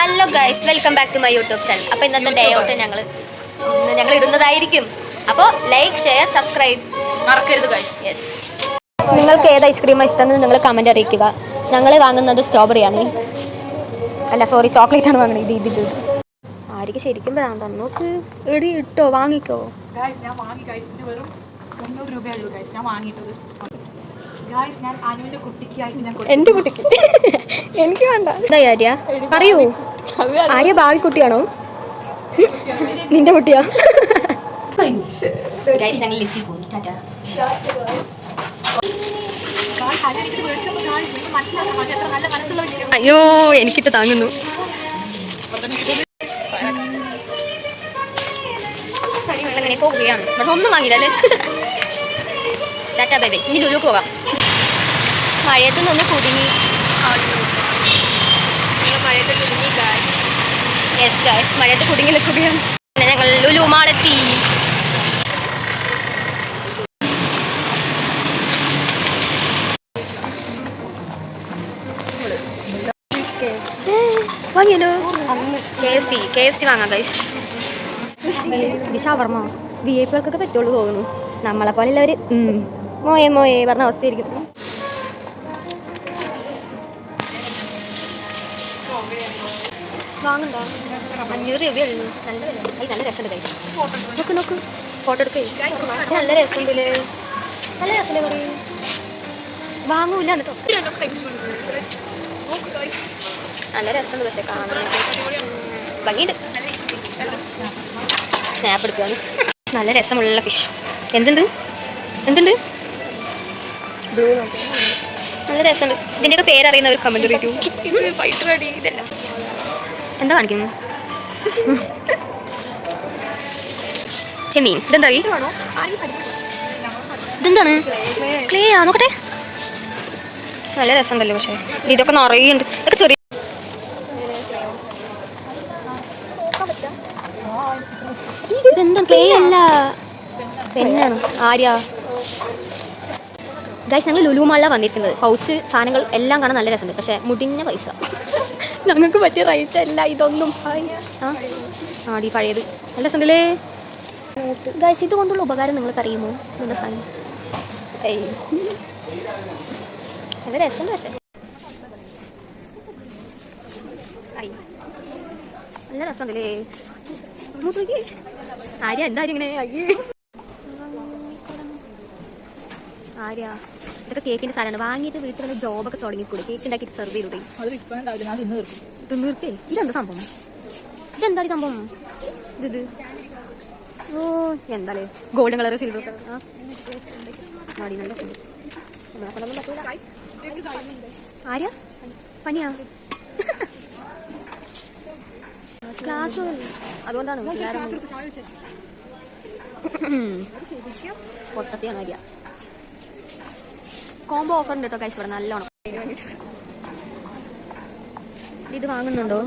Hello guys welcome back to my YouTube channel അപ്പോൾ ഇന്നത്തെ day out ഞങ്ങൾ ഞങ്ങൾ ഇടുന്നതായിരിക്കും. അപ്പോൾ ലൈക്ക് ഷെയർ സബ്സ്ക്രൈബ് മറക്കരുത് ഗൈസ് യെസ് നിങ്ങൾക്ക് ഏത് ഐസ്ക്രീമാണ് ഇഷ്ടം എന്ന് നിങ്ങൾ കമന്റ് അറിയിക്കുക. ഞങ്ങൾ വാങ്ങുന്നത് സ്ട്രോബെറി ആണ്. അല്ല സോറി ചോക്ലേറ്റ് ആണ് വാങ്ങുന്നത്. ഇത് ഇത് ആർക്ക് ശരിക്കും തന്നെ നോക്ക്. എടി ഇട്ടോ വാങ്ങിക്കോ. എന്റെ ഞാൻ വാങ്ങി വെറും തൊണ്ണൂറ് ഗൈസ് ഞാൻ വാങ്ങിയിട്ടത്. എന്റെ കുട്ടിക്ക്? എനിക്ക് വേണ്ട. എന്താ കാര്യ പറയൂ. ആര്യ ഭാവി കുട്ടിയാണോ നിന്റെ കുട്ടിയാ? അയ്യോ എനിക്കിട്ട് താങ്ങുന്നു. അങ്ങനെ പോവുകയാണ്. പക്ഷെ ഒന്നും വാങ്ങില്ല അല്ലേ? Tata bye bye. ഇനി ലുലു പോകാം മഴയത്ത് നിന്ന് കുടുങ്ങി മഴയത്ത് കുടുങ്ങി ഗായ്സ് യെസ് ഗൈസ് മഴയത്ത് കുടുങ്ങി നിൽക്കുകയാണ്. ഞങ്ങൾ ലുലു മാളെത്തി. വാങ്ങിയല്ലോ? K F C K F C വാങ്ങാം ഗൈസ് ഇത് വി ഐ പികൾക്കൊക്കെ പറ്റുള്ളൂ തോന്നുന്നു. നമ്മളെ പോലെ ഉള്ളവർ മോയെ മോയെ പറഞ്ഞ അവസ്ഥയായിരിക്കും. വാങ്ങണ്ടോ. അഞ്ഞൂറ് രൂപയുള്ളൂ. നല്ല വില. നല്ല രസമുണ്ട് ഗൈസ് നോക്ക് നോക്ക്. ഫോട്ടോ എടുക്കേ. നല്ല രസമുണ്ടല്ലേ? നല്ല രസമല്ലേ പറയും. വാങ്ങൂല എന്നിട്ടോ. നല്ല രസമുണ്ട് പക്ഷെ കാണാൻ. ഭംഗിയുണ്ട്. സ്നാപ്പ് എടുക്കുകയാണ് നല്ല രസമുള്ള ഫിഷ് എന്തുണ്ട്? എന്തുണ്ട്? നല്ല രസമുണ്ട്. ഇതിന്റെയൊക്കെ പേരറിയുന്നവർ കമന്റ് അറിയിക്കും ഫൈറ്റർ അടി ഇതല്ല. എന്താ കാണിക്കുന്നു? ചെമ്മീൻ ഇതെന്താ? ഇതെന്താണ്? ക്ലേ ആ നോക്കട്ടെ. നല്ല രസമുണ്ടല്ലോ പക്ഷേ. ഇതൊക്കെ നിറയുണ്ട് ഇതൊക്കെ ചെറിയ ഇതെന്താ? ക്ലേ അല്ല. പെന്നാണ് ആര്യ. ഗൈസ് ഞങ്ങൾ ലുലു മാളില വന്നിരിക്കുന്നത്. പൗച്ച് സാധനങ്ങൾ എല്ലാം കാണാൻ നല്ല രസമുണ്ട്. പക്ഷേ മുടിഞ്ഞ പൈസ. ഞങ്ങൾക്ക് പറ്റിയ റൈറ്റ് അല്ല ഇതൊന്നും ആടി പഴയത്. നല്ല സുണ്ടല്ലേ ഗൈസ് ഇത് കൊണ്ടുള്ള ഉപകാരം നിങ്ങൾക്ക് അറിയുമോ നിങ്ങളുടെ സാധനം. നല്ല രസം പക്ഷേ. നല്ല രസമുണ്ടല്ലേ? ആര്യ എന്താ ഇങ്ങനെ? ആര്യ. ഇതൊക്കെ കേക്കിന്റെ സാധനമാണ്. വാങ്ങിയിട്ട് വീട്ടിൽ വല്ല ജോബൊക്കെ തുടങ്ങിക്കൂടെ? കേക്ക് ഉണ്ടാക്കിയിട്ട് സെർവ് ചെയ്തു തീർക്കും. ഇതെന്താ സംഭവം? ഇതെന്താ സംഭവം? ഇത് ഇത്. ഓ എന്താലേ? ഗോൾഡൻ കളർ സിൽവർ കളർ നല്ല പനിയാ? ക്ലാസ് അതുകൊണ്ടാണ് പൊട്ടത്തിയാണ് ആര്യ കോംബോ ഓഫർ ഉണ്ട് കേട്ടോ കൈസ് ഇവിടെ നല്ലോണം. ഇത് വാങ്ങുന്നുണ്ടോ?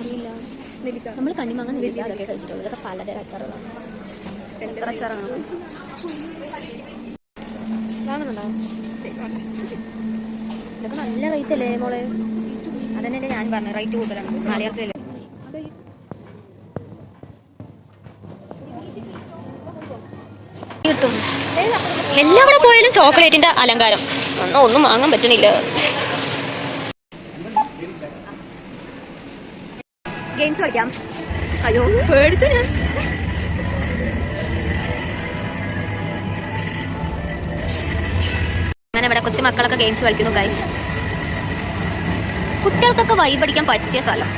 അറിയില്ല നമ്മൾ കണ്ണിമാങ്ങ നെല്ലിക്ക അതൊക്കെ കഴിച്ചിട്ടുള്ളൂ ഇതൊക്കെ പലതരം അച്ചാറുകളാണ് എത്ര അച്ചാറാണ്? വാങ്ങുന്നുണ്ടോ? ഇതൊക്കെ നല്ല റേറ്റ് അല്ലേ മോളെ? അതന്നെ ഞാൻ പറഞ്ഞു റേറ്റ് കൂടുതലാണ്. മലയാളത്തിലല്ലേ? എല്ലാവിടെ പോയാലും ചോക്ലേറ്റിന്റെ അലങ്കാരം. ഒന്നും ഒന്നും വാങ്ങാൻ പറ്റുന്നില്ല ഗെയിംസ് കളിക്കാം. അയ്യോ പേടിച്ചു ഞാൻ. അങ്ങനെ ഇവിടെ കൊച്ചു മക്കളൊക്കെ ഗെയിംസ് കളിക്കുന്നു ഗൈസ് കുട്ടികൾക്കൊക്കെ വൈബടിക്കാൻ പറ്റിയ സ്ഥലം.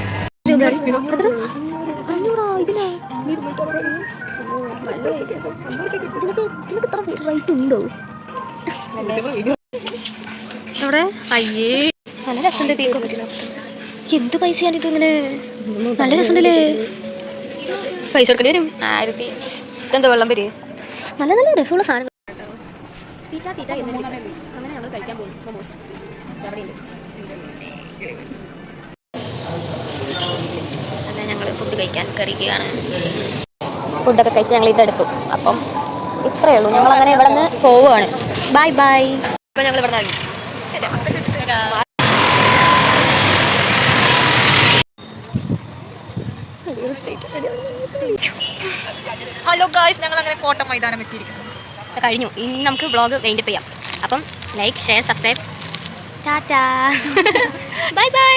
ഇതിനാ ഉണ്ടോ അവിടെ അയ്യേ. നല്ല രസമുണ്ട് കേക്ക് എന്ത് പൈസയാണ് ഇത് ഇങ്ങനെ? നല്ല രസമുണ്ടല്ലേ? പൈസ കൊടുക്കേണ്ടി വരും. ആയിരത്തി എന്താ വെള്ളം വരും നല്ല നല്ല രസമുള്ള സാധനം. തീറ്റ തീറ്റ എന്ന് അങ്ങനെ നമ്മൾ കഴിക്കാൻ പോകും മൊമോസ് എവിടെയുണ്ട് അങ്ങനെ ഞങ്ങൾ ഫുഡ് കഴിക്കാൻ കയറിക്കുകയാണ് ഫുഡൊക്കെ കഴിച്ച് ഞങ്ങൾ ഇതെടുത്തു. അപ്പം ഇത്രയേ ഉള്ളൂ. ഞങ്ങൾ അങ്ങനെ ഇവിടെ നിന്ന് പോവുകയാണ്. ബൈ ബൈ അപ്പം ഞങ്ങൾ ഇവിടെ ഹലോ ഗായ്സ് ഞങ്ങൾ അങ്ങനെ കോട്ട മൈതാനം എത്തിയിരിക്കുന്നു. കഴിഞ്ഞു. ഇനി നമുക്ക് വ്ളോഗ് വെയിൻഡപ്പ് ചെയ്യാം. അപ്പം like share subscribe tata bye bye